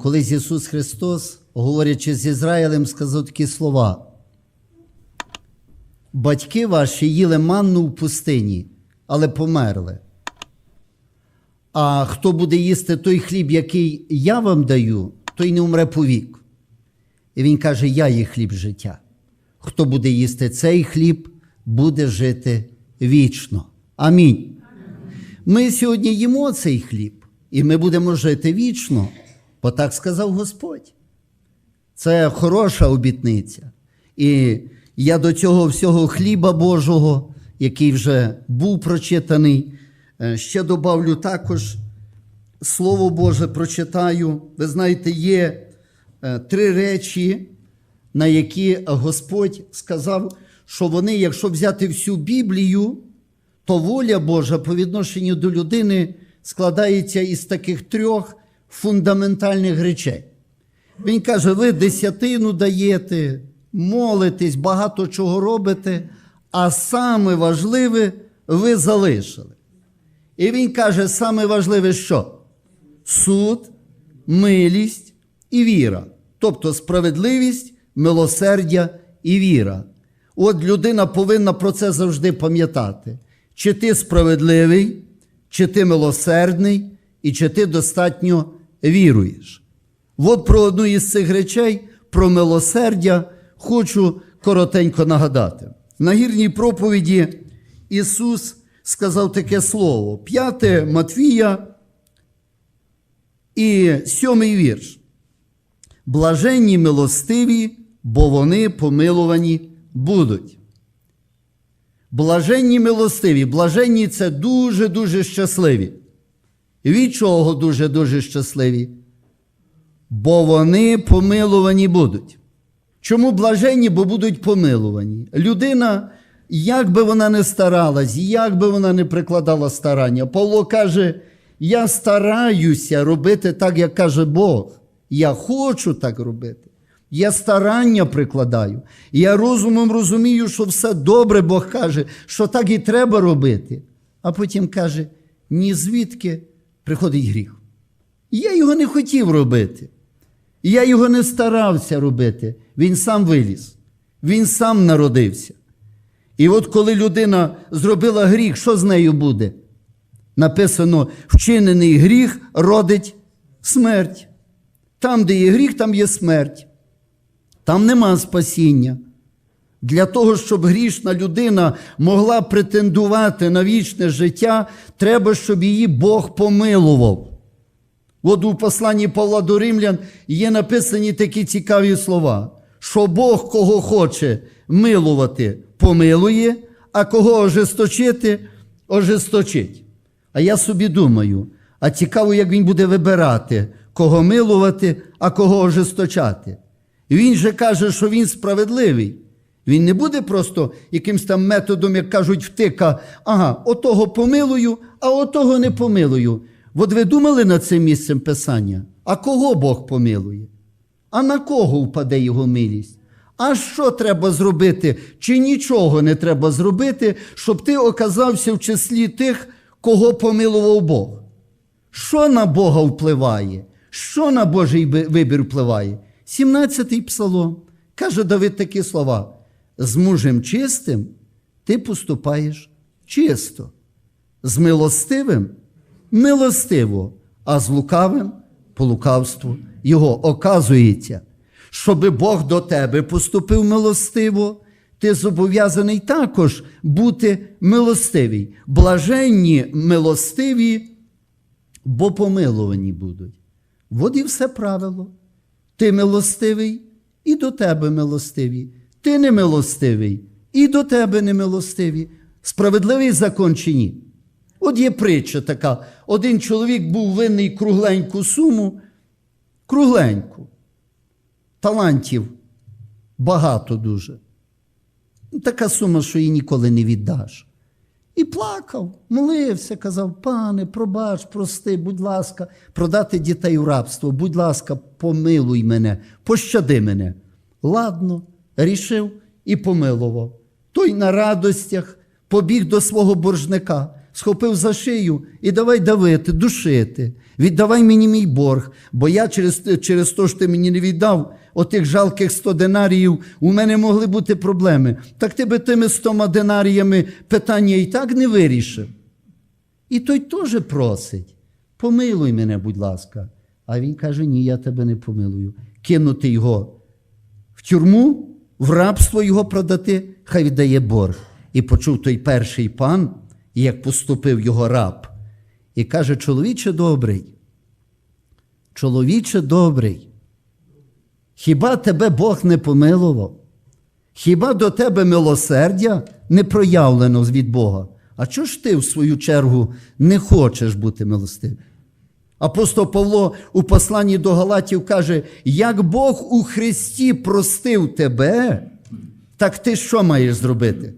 колись Ісус Христос, говорячи з Ізраїлем, сказав такі слова. Батьки ваші їли манну в пустині, але померли. А хто буде їсти той хліб, який я вам даю, той не умре повік. І він каже: Я є хліб життя. Хто буде їсти цей хліб, буде жити вічно. Амінь. Ми сьогодні їмо цей хліб, і ми будемо жити вічно, бо так сказав Господь. Це хороша обітниця. І я до цього всього хліба Божого, який вже був прочитаний, е, ще добавлю також Слово Боже прочитаю. Ви знаєте, є е, три речі, на які Господь сказав, що вони, якщо взяти всю Біблію, то воля Божа по відношенню до людини складається із таких трьох фундаментальних речей. Він каже: ви десятину даєте, молитесь, багато чого робите, а саме важливе ви залишили. І він каже: саме важливе що? Суд, милість і віра. Тобто справедливість, милосердя і віра. От людина повинна про це завжди пам'ятати. Чи ти справедливий, чи ти милосердний, і чи ти достатньо віруєш. От про одну із цих речей, про милосердя, хочу коротенько нагадати. На гірній проповіді Ісус сказав таке слово: 5 Матвія і сьомий вірш. Блаженні милостиві, бо вони помилувані будуть. Блаженні милостиві, блаженні це дуже-дуже щасливі. Від чого дуже-дуже щасливі? Бо вони помилувані будуть. Чому блаженні, бо будуть помилувані? Людина, як би вона не старалась, як би вона не прикладала старання, Павло каже: я стараюся робити так, як каже Бог. Я хочу так робити. Я старання прикладаю. Я розумом розумію, що все добре, Бог каже, що так і треба робити. А потім каже: ні звідки приходить гріх. Я його не хотів робити. Я його не старався робити. Він сам виліз, він сам народився. І от коли людина зробила гріх, що з нею буде? Написано: вчинений гріх родить смерть. Там, де є гріх, там є смерть. Там нема спасіння. Для того, щоб грішна людина могла претендувати на вічне життя, треба, щоб її Бог помилував. От у посланні Павла до Римлян є написані такі цікаві слова, що Бог кого хоче милувати, помилує, а кого ожесточити, ожесточить. А я собі думаю, а цікаво, як він буде вибирати, кого милувати, а кого ожесточати. Він же каже, що він справедливий. Він не буде просто якимсь там методом, як кажуть, втика, ага, отого помилую, а отого не помилую. От ви думали над цим місцем Писання? А кого Бог помилує? А на кого впаде його милість? А що треба зробити? Чи нічого не треба зробити, щоб ти оказався в числі тих, кого помилував Бог? Що на Бога впливає? Що на Божий вибір впливає? 17-й псалом каже Давид такі слова: з мужем чистим ти поступаєш чисто, з милостивим милостиво, а з лукавим по лукавству його оказується. Щоби Бог до тебе поступив милостиво, ти зобов'язаний також бути милостивий. Блаженні милостиві, бо помилувані будуть. От і все правило. Ти милостивий і до тебе милостиві. Ти немилостивий і до тебе немилостиві. Справедливий закон чи ні? От є притча така: один чоловік був винний кругленьку суму, кругленьку. Талантів багато дуже. Така сума, що її ніколи не віддаш. І плакав, молився, казав: пане, пробач, прости, будь ласка, продати дітей у рабство, будь ласка, помилуй мене, пощади мене. Ладно, рішив і помилував. Той на радостях побіг до свого боржника. схопив за шию і давай давити, душити. Віддавай мені мій борг, бо я через, через те, що ти мені не віддав, отих жалких 100 динаріїв, у мене могли бути проблеми. Так ти би тими 100 динаріями питання і так не вирішив. І той теж просить: помилуй мене, будь ласка. А він каже: Ні, я тебе не помилую. Кинути його в тюрму, в рабство його продати, хай віддає борг. І почув той перший пан, як поступив його раб, і каже: чоловіче добрий, чоловіче добрий, хіба тебе Бог не помилував? Хіба до тебе милосердя не проявлено від Бога? А чого ж ти, в свою чергу, не хочеш бути милостивим? Апостол Павло у посланні до Галатів каже: як Бог у Христі простив тебе, так ти що маєш зробити?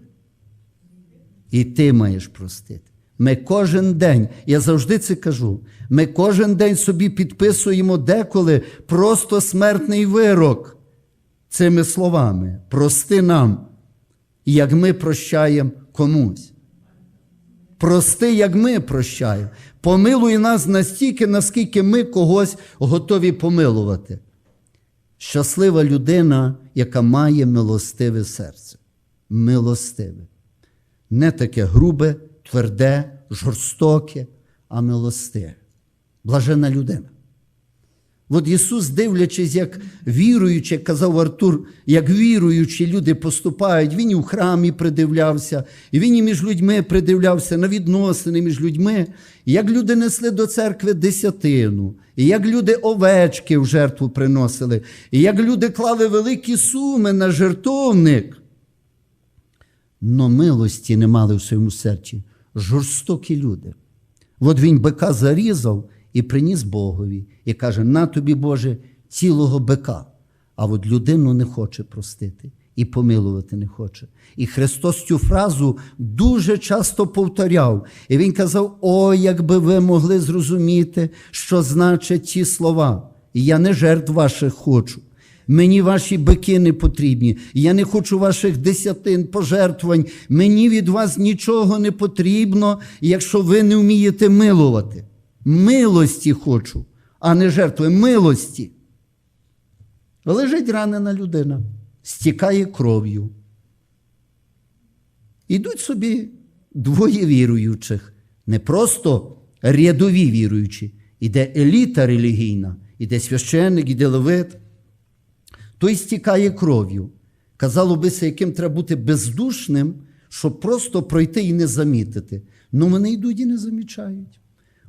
І ти маєш простити. Ми кожен день, я завжди це кажу, ми кожен день собі підписуємо деколи просто смертний вирок цими словами. Прости нам, як ми прощаємо комусь. Прости, як ми прощаємо. Помилуй нас настільки, наскільки ми когось готові помилувати. Щаслива людина, яка має милостиве серце. Милостиве. Не таке грубе, тверде, жорстоке, а милостиве. Блажена людина. От Ісус, дивлячись, як віруючи, казав Артур, як віруючі люди поступають, Він і в храмі придивлявся, і він і між людьми придивлявся на відносини між людьми, як люди несли до церкви десятину, і як люди овечки в жертву приносили, і як люди клали великі суми на жертовник. Но милості не мали в своєму серці. Жорстокі люди. От він бика зарізав і приніс Богові, і каже: на тобі, Боже, цілого бика. А от людину не хоче простити і помилувати не хоче. І Христос цю фразу дуже часто повторяв. І Він казав: О, якби ви могли зрозуміти, що значать ці слова. Я не жертв ваших хочу. Мені ваші бики не потрібні. Я не хочу ваших десятин пожертвувань. Мені від вас нічого не потрібно, якщо ви не вмієте милувати. Милості хочу, а не жертви милості. Лежить ранена людина, стікає кров'ю. Ідуть собі двоє віруючих, не просто рядові віруючі, іде еліта релігійна, іде священник, іде левит. Той стікає кров'ю. Казало бися, яким треба бути бездушним, щоб просто пройти і не замітити. Ну вони йдуть і не замічають.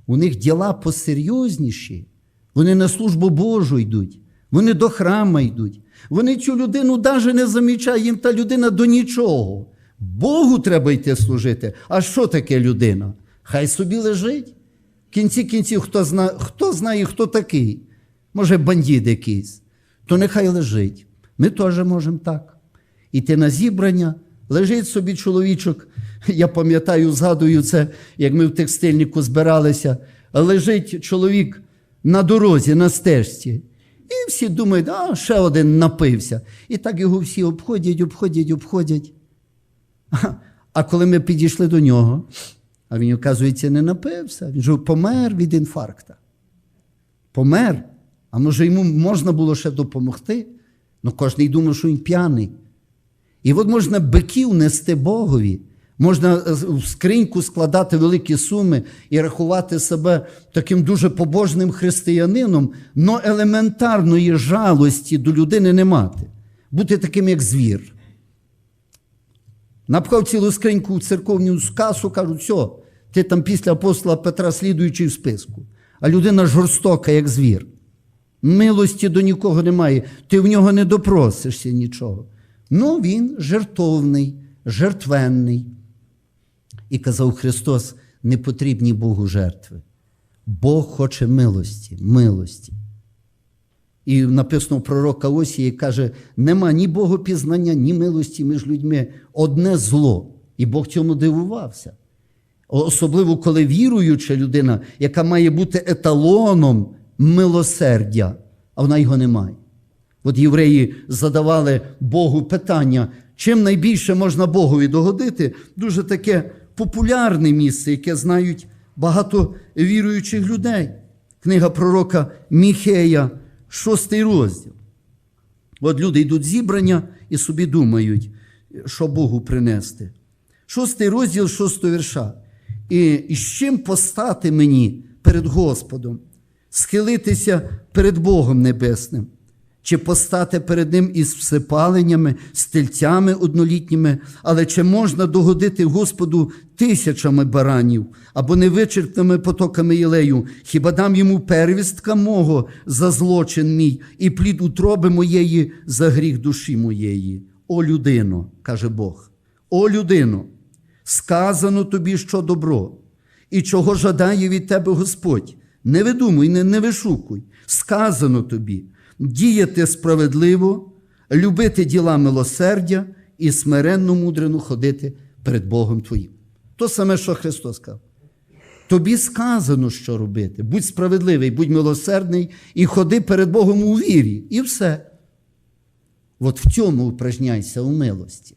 У них діла посерйозніші. Вони на службу Божу йдуть, вони до храма йдуть. Вони цю людину навіть не замічають, їм та людина до нічого. Богу треба йти служити. А що таке людина? Хай собі лежить. В кінці кінців, хто знає, хто знає, хто такий? Може, бандит якийсь, то нехай лежить. Ми теж можемо так. Іти на зібрання, лежить собі чоловічок. Я пам'ятаю, згадую це, як ми в текстильнику збиралися. Лежить чоловік на дорозі, на стежці. І всі думають, а ще один напився. І так його всі обходять, обходять, обходять. А коли ми підійшли до нього, а він, оказується, не напився, він же помер від інфаркта. Помер. А може йому можна було ще допомогти? Ну кожен думав, що він п'яний. І от можна биків нести Богові, можна в скриньку складати великі суми і рахувати себе таким дуже побожним християнином, але елементарної жалості до людини не мати. Бути таким, як звір. Напхав цілу скриньку в церковню касу, кажуть, все, ти там після апостола Петра слідуючий в списку. А людина жорстока, як звір. Милості до нікого немає, ти в нього не допросишся нічого. Ну, він жертовний, жертвенний. І казав Христос: не потрібні Богу жертви. Бог хоче милості, милості. І написано пророка Осії каже: нема ні богопізнання, ні милості між людьми. Одне зло. І Бог цьому дивувався. Особливо, коли віруюча людина, яка має бути еталоном милосердя, а вона його не має. От євреї задавали Богу питання, чим найбільше можна Богові догодити, дуже таке популярне місце, яке знають багато віруючих людей. Книга пророка Міхея, шостий розділ. От люди йдуть зібрання і собі думають, що Богу принести. Шостий розділ шостого вірша. І, з чим постати мені перед Господом, схилитися перед Богом Небесним, чи постати перед Ним із всипаленнями, стільцями однолітніми, але чи можна догодити Господу тисячами баранів або невичерпними потоками єлею? Хіба дам йому первістка мого за злочин мій і плід утроби моєї за гріх душі моєї? О людино, каже Бог, о людино, сказано тобі, що добро, і чого жадає від тебе Господь. Не видумуй, не, не вишукуй. Сказано тобі діяти справедливо, любити діла милосердя і смиренно мудрено ходити перед Богом Твоїм. То саме, що Христос сказав. Тобі сказано, що робити. Будь справедливий, будь милосердний і ходи перед Богом у вірі. І все. От в цьому упражняйся у милості.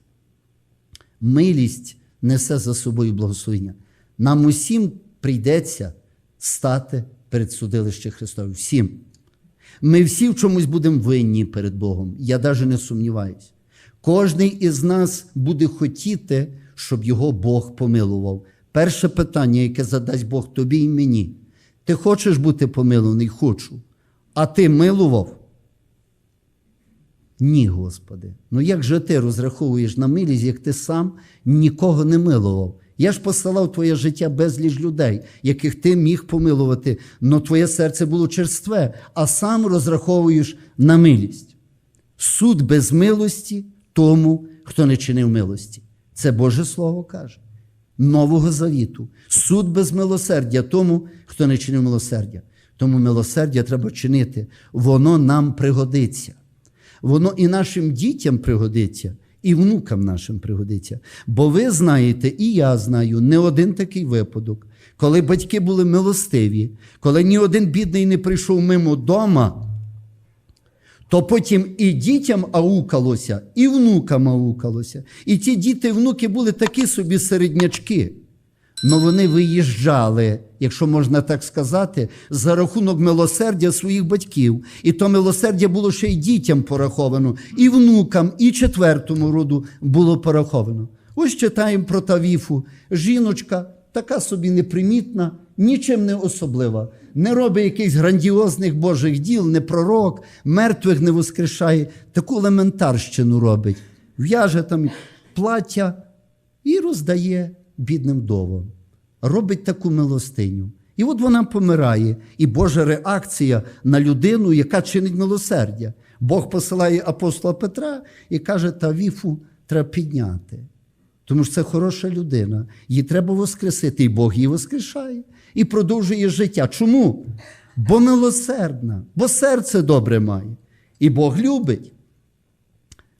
Милість несе за собою благословення. Нам усім прийдеться стати перед судилище Христовим. Всім. Ми всі в чомусь будемо винні перед Богом. Я навіть не сумніваюся. Кожний із нас буде хотіти, щоб його Бог помилував. Перше питання, яке задасть Бог тобі і мені. Ти хочеш бути помилуваний? Хочу. А ти милував? Ні, Господи. Ну як же ти розраховуєш на милість, як ти сам нікого не милував? Я ж посилав твоє життя безліч людей, яких ти міг помилувати, але твоє серце було черстве, а сам розраховуєш на милість. Суд без милості тому, хто не чинив милості. Це Боже Слово каже. Нового завіту. Суд без милосердя тому, хто не чинив милосердя. Тому милосердя треба чинити. Воно нам пригодиться. Воно і нашим дітям пригодиться, і внукам нашим пригодиться. Бо ви знаєте, і я знаю не один такий випадок, коли батьки були милостиві, коли ні один бідний не прийшов мимо дома, то потім і дітям аукалося, і внукам аукалося. І ті діти і внуки були такі собі середнячки. Но вони виїжджали, якщо можна так сказати, за рахунок милосердя своїх батьків. І то милосердя було ще й дітям пораховано, і внукам, і четвертому роду було пораховано. Ось читаємо про Тавіфу. Жіночка така собі непримітна, нічим не особлива, не робить якихось грандіозних Божих діл, не пророк, мертвих не воскрешає, таку елементарщину робить. В'яже там плаття і роздає бідним вдовам. Робить таку милостиню. І от вона помирає, і Божа реакція на людину, яка чинить милосердя. Бог посилає апостола Петра і каже: Тавіфу треба підняти. Тому що це хороша людина. Її треба воскресити, і Бог її воскрешає і продовжує життя. Чому? Бо милосердна, бо серце добре має. І Бог любить.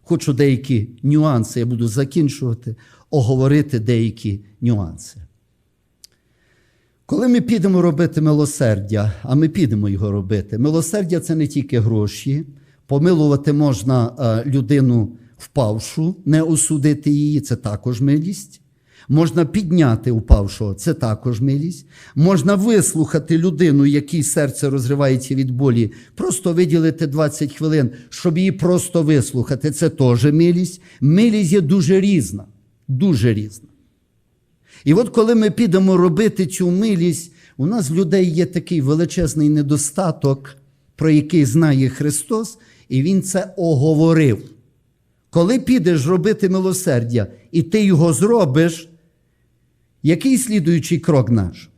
Хочу деякі нюанси, я буду закінчувати, оговорити деякі нюанси. Коли ми підемо робити милосердя, а ми підемо його робити, милосердя це не тільки гроші. Помилувати можна е, людину впавшу, не осудити її, це також милість. Можна підняти упавшого, це також милість. Можна вислухати людину, якій серце розривається від болі, просто виділити 20 хвилин, щоб її просто вислухати. Це теж милість. Милість є дуже різна, дуже різна. І от коли ми підемо робити цю милість, у нас в людей є такий величезний недостаток, про який знає Христос, і Він це оговорив. Коли підеш робити милосердя, і ти його зробиш, який слідуючий крок наш?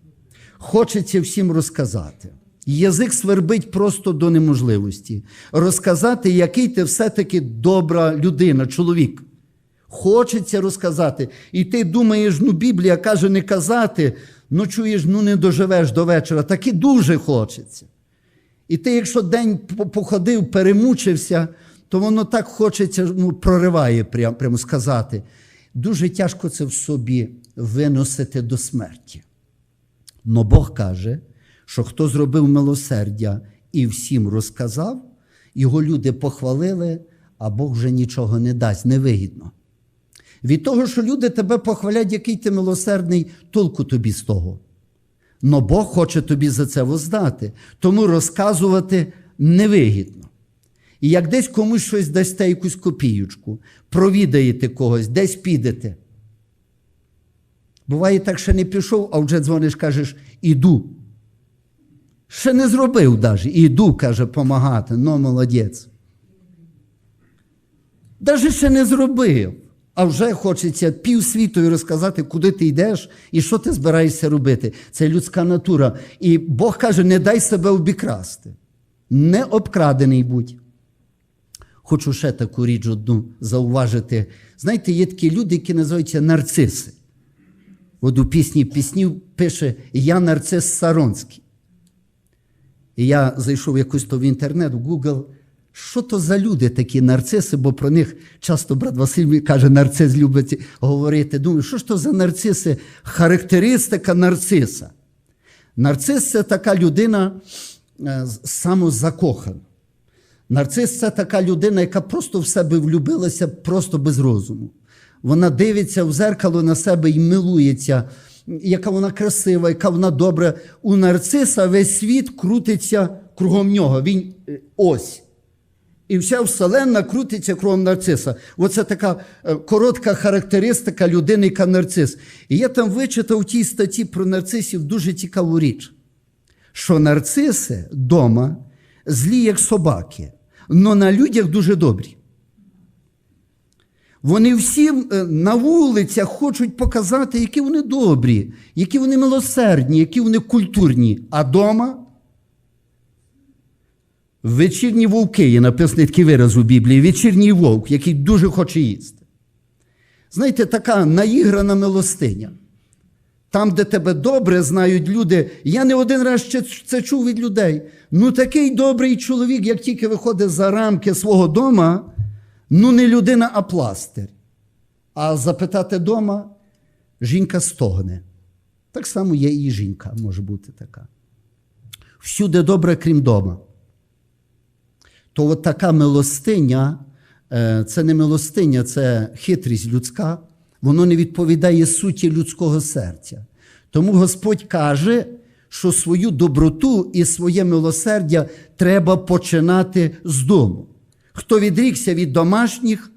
Хочеться всім розказати. Язик свербить просто до неможливості. Розказати, який ти все-таки добра людина, чоловік. Хочеться розказати. І ти думаєш, ну Біблія каже не казати, ну чуєш, ну не доживеш до вечора. Так і дуже хочеться. І ти, якщо день походив, перемучився, то воно так хочеться, ну, прориває прямо, прямо сказати. Дуже тяжко це в собі виносити до смерті. Но Бог каже, що хто зробив милосердя і всім розказав, його люди похвалили, а Бог вже нічого не дасть, невигідно. Від того, що люди тебе похвалять, який ти милосердний, толку тобі з того. Но Бог хоче тобі за це воздати, тому розказувати невигідно. І як десь комусь щось дасте якусь копіючку, провідаєте когось, десь підете. Буває так, що не пішов, а вже дзвониш, кажеш, іду. Ще не зробив навіть. Іду, каже, помагати. Ну, молодець. Даже ще не зробив. А вже хочеться півсвітою розказати, куди ти йдеш і що ти збираєшся робити. Це людська натура. І Бог каже: не дай себе обікрасти. Не обкрадений будь. Хочу ще таку річ одну зауважити. Знаєте, є такі люди, які називаються нарциси. От у пісні піснів пише Я нарцис Саронський. І я зайшов якось то в інтернет, в Google, що то за люди такі нарциси, бо про них часто брат Василь каже, нарцис любить говорити. Думаю, що ж то за нарциси? Характеристика нарциса. Нарцис це така людина е, самозакохана. Нарцис це така людина, яка просто в себе влюбилася просто без розуму. Вона дивиться в зеркало на себе і милується, яка вона красива, яка вона добра. У нарциса весь світ крутиться кругом нього. Він е, ось. І вся вселенна крутиться кругом нарциса. Оце така е, коротка характеристика людини, яка нарцис. І я там вичитав в тій статті про нарцисів дуже цікаву річ, що нарциси вдома злі, як собаки, але на людях дуже добрі. Вони всі е, на вулицях хочуть показати, які вони добрі, які вони милосердні, які вони культурні. А дома вечірні вовки є написаний такий вираз у Біблії, вечірній вовк, який дуже хоче їсти. Знаєте, така наіграна милостиня. Там, де тебе добре знають люди, я не один раз ще це чув від людей. Ну, такий добрий чоловік, як тільки виходить за рамки свого дома, ну не людина, а пластир. А запитати дома, жінка стогне. Так само є і жінка, може бути така. Всюди добре, крім дома. То от така милостиня, е, це не милостиня, це хитрість людська, воно не відповідає суті людського серця. Тому Господь каже, що свою доброту і своє милосердя треба починати з дому. Хто відрікся від домашніх,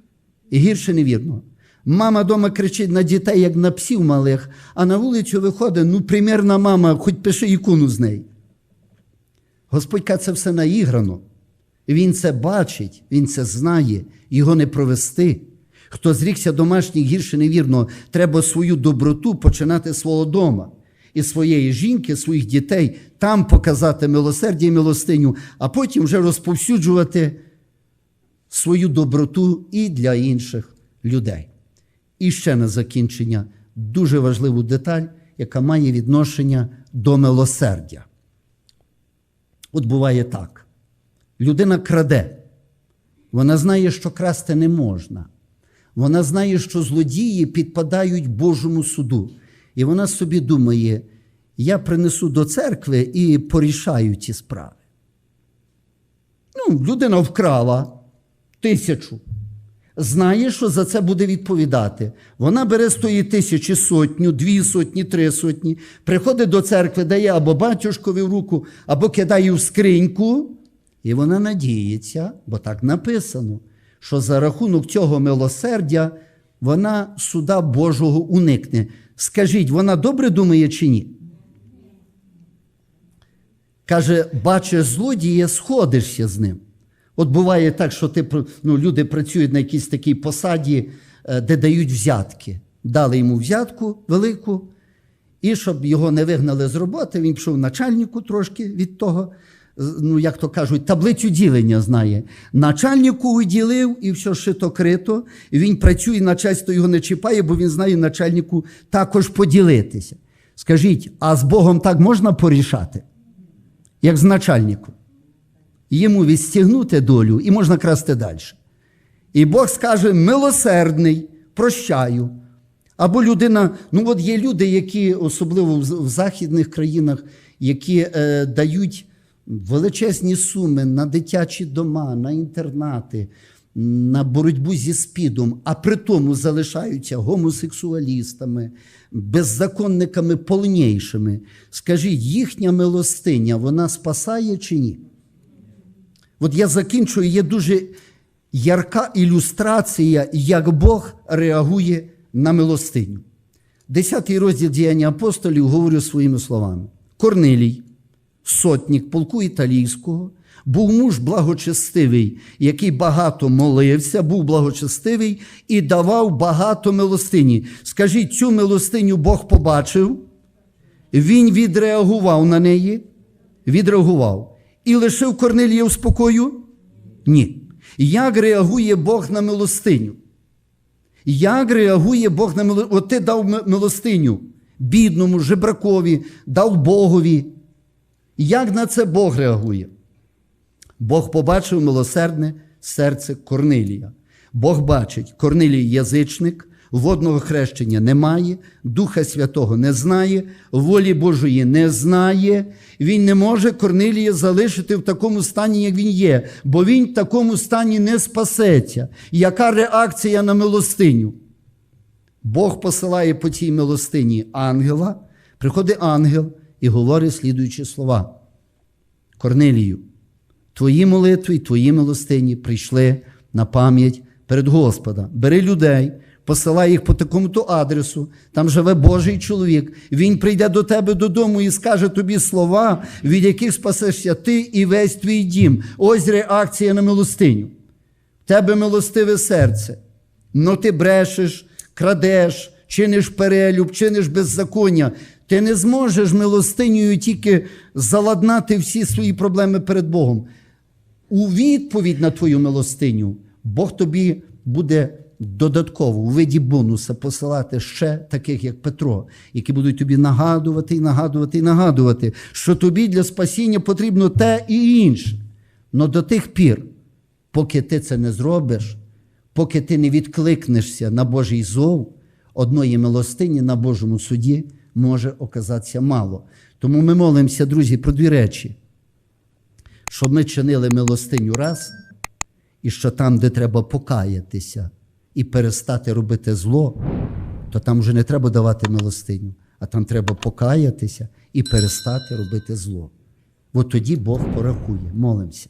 гірше невірно. Мама дома кричить на дітей, як на псів малих, а на вулицю виходить, ну, примірна мама, хоч пиши ікону з неї. Господь каже, це все наіграно. Він це бачить, він це знає, його не провести. Хто зрікся домашніх гірше невірно, треба свою доброту починати з свого дома і своєї жінки, своїх дітей, там показати милосердя і милостиню, а потім вже розповсюджувати свою доброту і для інших людей. І ще на закінчення дуже важливу деталь, яка має відношення до милосердя. От буває так. Людина краде. Вона знає, що красти не можна. Вона знає, що злодії підпадають Божому суду. І вона собі думає: я принесу до церкви і порішаю ці справи. Ну, людина вкрала тисячу. Знає, що за це буде відповідати. Вона бере з тої тисячі сотню, дві сотні, три сотні, приходить до церкви, дає або батюшкові в руку, або кидає в скриньку, і вона надіється, бо так написано, що за рахунок цього милосердя вона суда Божого уникне. Скажіть, вона добре думає чи ні? Каже, бачиш злодія, сходишся з ним. От буває так, що ти, ну, люди працюють на якійсь такій посаді, е, де дають взятки. Дали йому взятку велику, і щоб його не вигнали з роботи, він пішов начальнику трошки від того, ну, як то кажуть, таблицю ділення знає. Начальнику уділив і все шито крито, і він працює, начальство його не чіпає, бо він знає начальнику також поділитися. Скажіть, а з Богом так можна порішати, як з начальником? Йому відстігнути долю і можна красти далі. І Бог скаже: милосердний, прощаю. Або людина, ну от є люди, які, особливо в західних країнах, які е, дають величезні суми на дитячі дома, на інтернати, на боротьбу зі спідом, а при тому залишаються гомосексуалістами, беззаконниками повнішими. Скажіть, їхня милостиня, вона спасає чи ні? От я закінчую, є дуже ярка ілюстрація, як Бог реагує на милостиню. Десятий розділ діяння апостолів говорю своїми словами. Корнилій, сотник полку італійського, був муж благочестивий, який багато молився, був благочестивий і давав багато милостині. Скажіть, цю милостиню Бог побачив, він відреагував на неї, відреагував. І лишив Корнилія в спокою? Ні. Як реагує Бог на милостиню? Як реагує Бог на милостиню? От ти дав милостиню бідному, жебракові, дав Богові. Як на це Бог реагує? Бог побачив милосердне серце Корнилія. Бог бачить, Корнилій язичник, водного хрещення немає, Духа Святого не знає, волі Божої не знає. Він не може Корнилія залишити в такому стані, як він є, бо він в такому стані не спасеться. Яка реакція на милостиню? Бог посилає по цій милостині ангела, приходить ангел і говорить слідуючі слова. Корнилію, твої молитви і твої милостині прийшли на пам'ять перед Господа. Бери людей, посилай їх по такому-то адресу, там живе Божий чоловік. Він прийде до тебе додому і скаже тобі слова, від яких спасешся ти і весь твій дім. Ось реакція на милостиню. В тебе милостиве серце. Ну ти брешеш, крадеш, чиниш перелюб, чиниш беззаконня. Ти не зможеш милостинею тільки заладнати всі свої проблеми перед Богом. У відповідь на твою милостиню Бог тобі буде додатково у виді бонуса посилати ще таких, як Петро, які будуть тобі нагадувати і нагадувати і нагадувати, що тобі для спасіння потрібно те і інше. Но до тих пір, поки ти це не зробиш, поки ти не відкликнешся на Божий зов, одної милостині на Божому суді може оказатися мало. Тому ми молимося, друзі, про дві речі. Щоб ми чинили милостиню раз, і що там, де треба покаятися і перестати робити зло, то там вже не треба давати милостиню, а там треба покаятися і перестати робити зло. От тоді Бог порахує. Молимося.